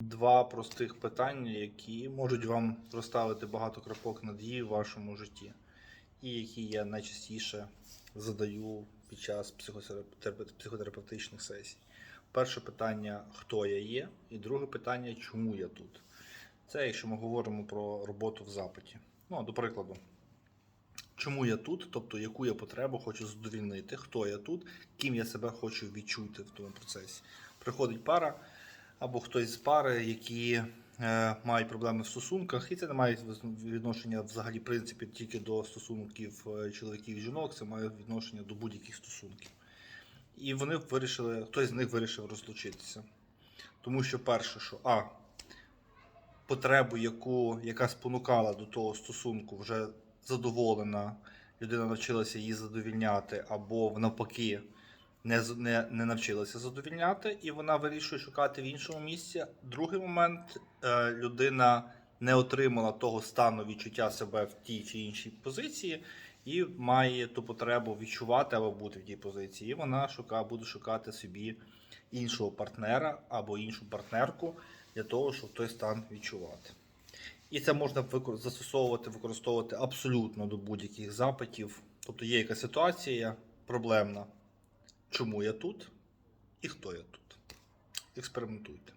Два простих питання, які можуть вам розставити багато крапок над «і» в вашому житті, і які я найчастіше задаю під час психотерапевтичних сесій. Перше питання хто я є, і друге питання чому я тут. Це якщо ми говоримо про роботу в запиті. Ну, до прикладу, чому я тут, тобто яку я потребу хочу задовільнити, хто я тут, ким я себе хочу відчути в тому процесі. Приходить пара або хтось з пари, які е, мають проблеми в стосунках, і це не має відношення взагалі в принципі тільки до стосунків е, чоловіків і жінок, це має відношення до будь-яких стосунків. І вони вирішили, хтось з них вирішив розлучитися. Тому що перше, що А, потребу, яку, яка спонукала до того стосунку, вже задоволена, людина навчилася її задовільняти, або навпаки, не, не, не навчилася задовільняти, і вона вирішує шукати в іншому місці. Другий момент е, людина не отримала того стану відчуття себе в тій чи іншій позиції, і має ту потребу відчувати або бути в тій позиції. І вона шука, буде шукати собі іншого партнера або іншу партнерку для того, щоб той стан відчувати. І це можна застосовувати, використовувати абсолютно до будь-яких запитів. Тобто є якась ситуація проблемна. Чому я тут і хто я тут? Експериментуйте.